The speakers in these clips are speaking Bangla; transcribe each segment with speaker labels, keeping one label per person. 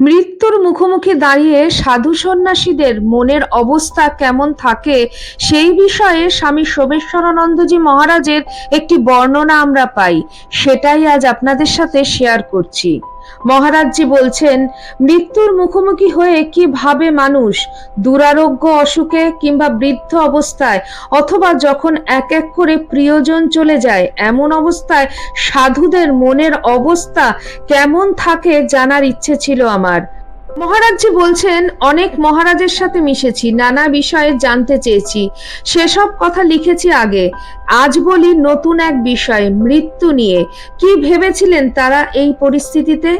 Speaker 1: মৃত্যুর মুখোমুখি দাঁড়িয়ে সাধু সন্ন্যাসীদের মনের অবস্থা কেমন থাকে সেই বিষয়ে স্বামী সোমেশ্বরানন্দজি মহারাজের একটি বর্ণনা আমরা পাই। সেটাই আজ আপনাদের সাথে শেয়ার করছি। মহারাজজি বলছেন, মৃত্যুর মুখোমুখি হয়ে কি ভাবে মানুষ দুরারোগ্য অসুখে কিংবা বৃদ্ধ অবস্থায় অথবা যখন এক এক করে প্রিয়জন চলে যায়, এমন অবস্থায় সাধুদের মনের অবস্থা কেমন থাকে জানার ইচ্ছে ছিল আমার। মহারাজজি বলছেন, অনেক মহারাজের সাথে মিশেছি, নানা বিষয়ে জানতে চেয়েছি। সেসব কথা লিখেছি আগে। আজ বলি নতুন এক বিষয়, মৃত্যু নিয়ে। কি ভেবেছিলেন তারা এই পরিস্থিতিতে?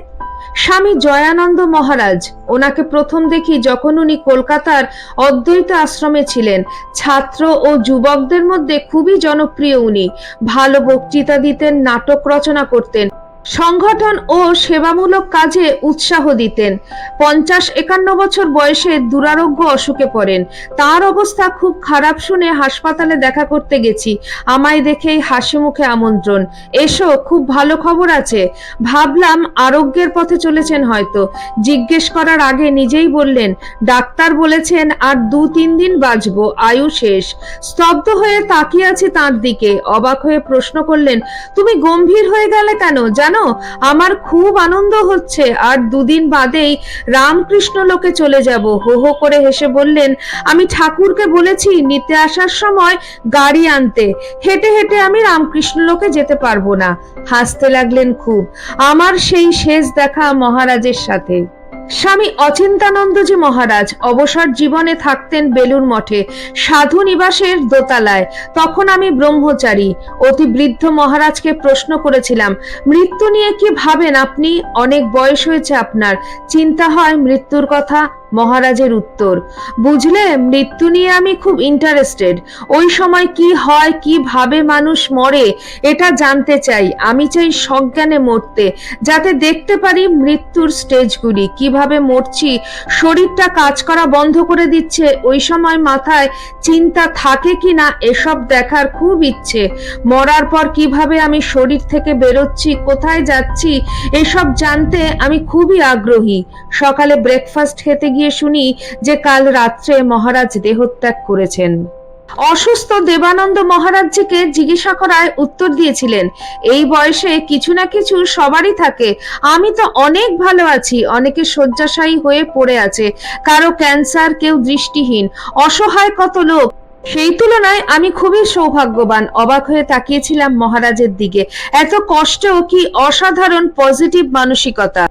Speaker 1: স্বামী জয়ানন্দ মহারাজ, ওনাকে প্রথম দেখি যখন উনি কলকাতার অদ্বৈত আশ্রমে ছিলেন। ছাত্র ও যুবকদের মধ্যে খুবই জনপ্রিয় উনি। ভালো বক্তৃতা দিতেন, নাটক রচনা করতেন। সংগঠন ও সেবামূলক কাজে উৎসাহ দিতেন। পঞ্চাশ একান্ন বছর বয়সে দুরারোগ্য অসুখে পড়েন। তার অবস্থা খুব খারাপ শুনে হাসপাতালে দেখা করতে গেছি। আমায় দেখেই হাসি মুখে আমন্ত্রণ। এসো, খুব ভালো খবর আছে। ভাবলাম আরোগ্যের পথে চলেছেন হয়তো। জিজ্ঞেস করার আগে নিজেই বললেন, ডাক্তার বলেছেন আর দু তিন দিন বাঁচবো, আয়ু শেষ। স্তব্ধ হয়ে তাকিয়ে আছি তার দিকে। অবাক হয়ে প্রশ্ন করলেন, তুমি গম্ভীর হয়ে গেলে কেন? জানো আমার খুব আনন্দ হচ্ছে। আর দুদিন বাদেই রামকৃষ্ণ লোকে চলে যাব। হো হো করে হেসে বললেন, আমি ঠাকুরকে বলেছি, নিতে আসার সময় গাড়ি আনতে। হেঁটে হেঁটে আমি রামকৃষ্ণ লোকে যেতে পারব না। হাসতে লাগলেন খুব। আমার সেই শেষ দেখা মহারাজের সাথে। স্বামী অচিন্তানন্দজি মহারাজ অবসর জীবনে থাকতেন বেলুর মঠে সাধু নিবাসের দোতালায়। তখন আমি ব্রহ্মচারী। অতি বৃদ্ধ মহারাজকে প্রশ্ন করেছিলাম, মৃত্যু নিয়ে কি ভাবেন আপনি? অনেক বয়স হয়েছে আপনার। চিন্তা হয় মৃত্যুর কথা। মহারাজের উত্তর, বুঝলে, মৃত্যু নিয়ে আমি খুব ইন্টারেস্টেড ওই সময় কি হয়, কি ভাবে মানুষ মরে, এটা জানতে চাই। আমি চাই সজ্ঞানে মরতে, যাতে দেখতে পারি মৃত্যুর স্টেজগুলি কীভাবে মরছি, শরীরটা কাজ করা বন্ধ করে দিচ্ছে, ওই সময় মাথায় চিন্তা থাকে কি না এসব দেখার খুব ইচ্ছে। মরার পর কীভাবে আমি শরীর থেকে বেরোচ্ছি, কোথায় যাচ্ছি, এসব জানতে আমি খুবই আগ্রহী। সকালে ব্রেকফাস্ট খেতে গিয়ে শুনি যে কাল রাত্রে মহারাজ দেহত্যাগ করেছেন। অসুস্থ দেবানন্দ মহারাজজিকে জিজ্ঞাসা করায় উত্তর দিয়েছিলেন, এই বয়সে কিছু না কিছু সবারই থাকে। আমি তো অনেক ভালো আছি, অনেকে শয্যাশায়ী হয়ে পড়ে আছে। কারও ক্যান্সার, কেউ দৃষ্টিহীন। অসহায় কত লোক। সেই তুলনায় আমি খুবই সৌভাগ্যবান। অবাক হয়ে তাকিয়েছিলাম মহারাজের দিকে। এত কষ্ট কি অসাধারণ পজিটিভ মানসিকতা।